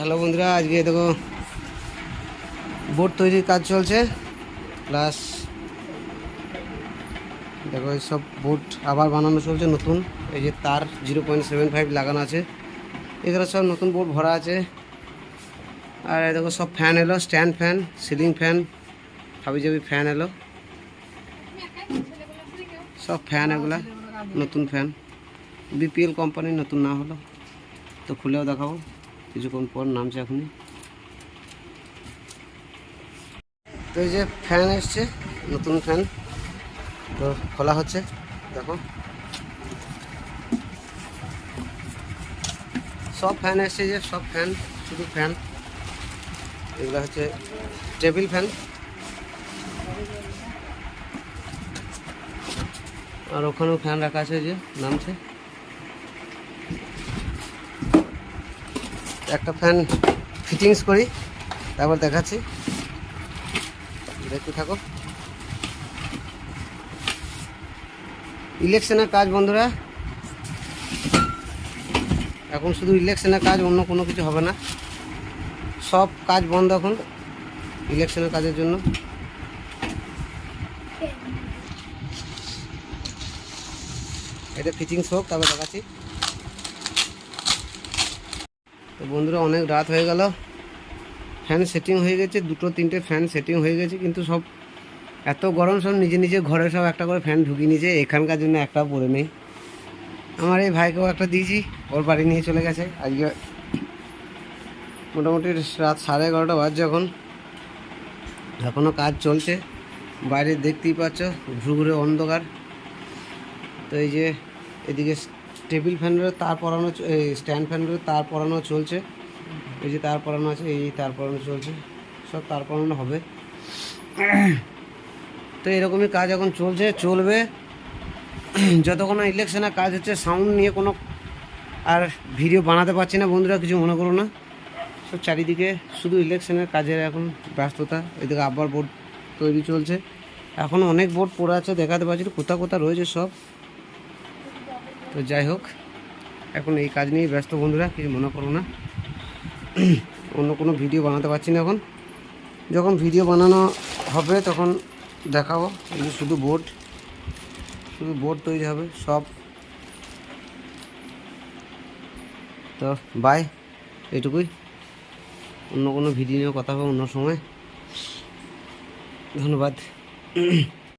Hello বন্ধুরা, আজকে দেখো বোর্ড তৈরির কাজ চলছে। প্লাস দেখো সব বোর্ড আবার বানানো চলছে নতুন। এই যে তার জিরো পয়েন্ট সেভেন ফাইভ লাগানো আছে। এখানে সব নতুন বোর্ড ভরা আছে। আর দেখো সব ফ্যান এলো, স্ট্যান্ড ফ্যান, সিলিং ফ্যান, হাবি জাবি ফ্যান এলো। সব ফ্যান এগুলা, নতুন ফ্যান। বিপিএল কোম্পানির নতুন না হলো, তো খুলেও দেখাবো। কিছুক্ষণ পর নামছে এখনই। তো এই যে ফ্যান এসছে, নতুন ফ্যান। তো খোলা হচ্ছে, দেখো। সব ফ্যান এসছে যে, সব ফ্যান, শুধু ফ্যান। এগুলো হচ্ছে টেবিল ফ্যান। আর ওখানেও ফ্যান রাখা আছে যে, নামছে। একটা ফ্যান ফিটিংস করি, তারপর দেখাচ্ছি। দেখতে থাকো। ইলেকশনের কাজ, বন্ধুরা। এখন শুধু ইলেকশনের কাজ, অন্য কোনো কিছু হবে না। সব কাজ বন্ধ এখন ইলেকশনের কাজের জন্য। এটা ফিটিংস হোক, তারপর দেখাচ্ছি। তো বন্ধুরা, অনেক রাত হয়ে গেল। ফ্যান সেটিং হয়ে গেছে, দুটো তিনটে ফ্যান সেটিং হয়ে গেছে, কিন্তু সব এত গরম, সব নিজে নিজে ঘরে সব একটা করে ফ্যান ঢুকিয়ে নিয়েছে এখানকার জন্য একটাও পরে নেই। আমার এই ভাইকেও একটা দিয়েছি, ওর বাড়ি নিয়ে চলে গেছে। আজকে মোটামুটি রাত সাড়ে এগারোটা বাজছে এখন। এখনও কাজ চলছে। বাইরে দেখতেই পাচ্ছ, ঘুরে ঘুরে অন্ধকার। তো এই যে এদিকে টেবিল ফ্যানের তার পরানো এই স্ট্যান্ড ফ্যানের তার পরানো চলছে। এই যে তার পরানো আছে, এই তার পরানো চলছে। সব তার পরানো হবে। তো এরকমই কাজ এখন চলছে, চলবে। যতক্ষণ না ইলেকশনের কাজ হচ্ছে সাউন্ড নিয়ে কোনো আর ভিডিও বানাতে পারছি না বন্ধুরা, কিছু মনে করো না। সব চারিদিকে শুধু ইলেকশনের কাজের এখন ব্যস্ততা। এদিকে আবার বোর্ড তৈরি চলছে। এখন অনেক বোর্ড পড়ে আছে, দেখাতে পারছি কোথা কোথা রয়েছে সব। তো যাই হোক, এখন এই কাজ নিয়েই ব্যস্ত বন্ধুরা, কিছু মনে করো না। অন্য কোনো ভিডিও বানাতে পারছি না এখন। যখন ভিডিও বানানো হবে, তখন দেখাবো। শুধু বোর্ড শুধু বোর্ড তৈরি হবে, সব। তো বাই এটুকুই অন্য কোনো ভিডিও নিয়ে কথা হবে অন্য সময়। ধন্যবাদ।